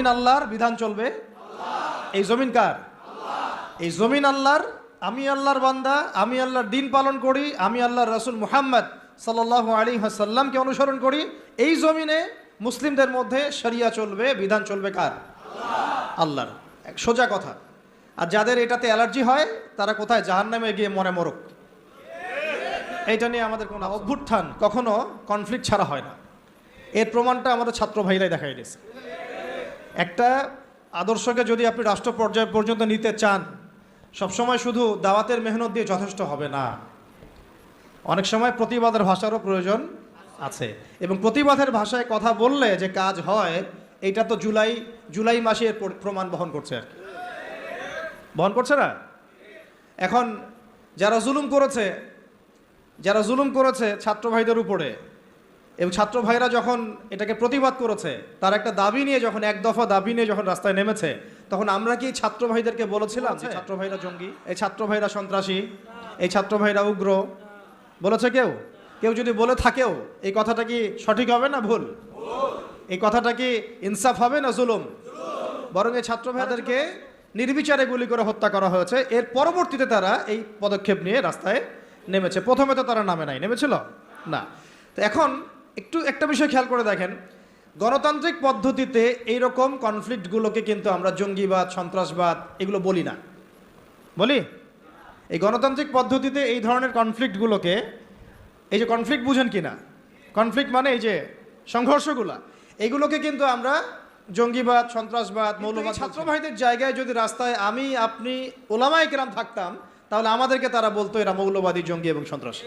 জমিন আল্লাহর বিধান চলবে? এই জমিন কার? এই জমিন আল্লাহর, আমি আল্লাহর বান্দা, আমি আল্লাহর দিন পালন করি, আমি আল্লাহর রসুল মুহাম্মদ সাল্লাহ আলী হাসাল্লামকে অনুসরণ করি। এই জমিনে মুসলিমদের মধ্যে শরিয়া চলবে, বিধান চলবে কার? আল্লাহর। এক সোজা কথা। আর যাদের এটাতে অ্যালার্জি হয়, তারা কোথায়? জাহান্নামে গিয়ে মনে মরক। এইটা নিয়ে আমাদের কোনো অভ্যুত্থান কখনো কনফ্লিক্ট ছাড়া হয় না। এর প্রমাণটা আমাদের ছাত্র ভাইরাই দেখাই দিয়েছে। একটা আদর্শকে যদি আপনি রাষ্ট্র পর্যায় পর্যন্ত নিতে চান, সবসময় শুধু দাওয়াতের মেহনত দিয়ে যথেষ্ট হবে না। অনেক সময় প্রতিবাদের ভাষারও প্রয়োজন আছে। এবং প্রতিবাদের ভাষায় কথা বললে যে কাজ হয় এটা তো জুলাই জুলাই মাসে এর প্র- প্রমাণ বহন করছে আর কি। বহন করছে না? এখন যারা জুলুম করেছে, যারা জুলুম করেছে ছাত্র ভাইদের উপরে এবং ছাত্র ভাইরা যখন এটাকে প্রতিবাদ করেছে, তার একটা দাবি নিয়ে যখন, এক দফা দাবি নিয়ে যখন রাস্তায় নেমেছে, তখন আমরা কি ছাত্র ভাইদেরকে বলেছিলাম যে, ছাত্র ভাইরা জঙ্গি, এই ছাত্র ভাইরা সন্ত্রাসী, এই ছাত্র ভাইরা উগ্র? বলেছে কেউ? কেউ যদি বলে থাকেও, এই কথাটা কি সঠিক হবে না ভুল? এই কথাটা কি ইনসাফ হবে না জুলুম? বরং এই ছাত্র ভাইদেরকে নির্বিচারে গুলি করে হত্যা করা হয়েছে। এর পরবর্তীতে তারা এই পদক্ষেপ নিয়ে রাস্তায় নেমেছে। প্রথমে তো তারা নামে নাই, নেমেছিল? না। তো এখন একটু একটা বিষয় খেয়াল করে দেখেন। গণতান্ত্রিক পদ্ধতিতে এই এইরকম কনফ্লিক্টগুলোকে কিন্তু আমরা জঙ্গিবাদ সন্ত্রাসবাদ এগুলো বলি না। বলি? এই গণতান্ত্রিক পদ্ধতিতে এই ধরনের কনফ্লিক্টগুলোকে এই যে কনফ্লিক্ট বুঝেন কি না? কনফ্লিক্ট মানে এই যে সংঘর্ষগুলা এগুলোকে কিন্তু আমরা জঙ্গিবাদ সন্ত্রাসবাদ মৌলবাদ ছাত্র ভাইদের জায়গায় যদি রাস্তায় আমি আপনি ওলামায় কেরাম থাকতাম তাহলে আমাদেরকে তারা বলতো এরা মৌলবাদী জঙ্গি এবং সন্ত্রাসী।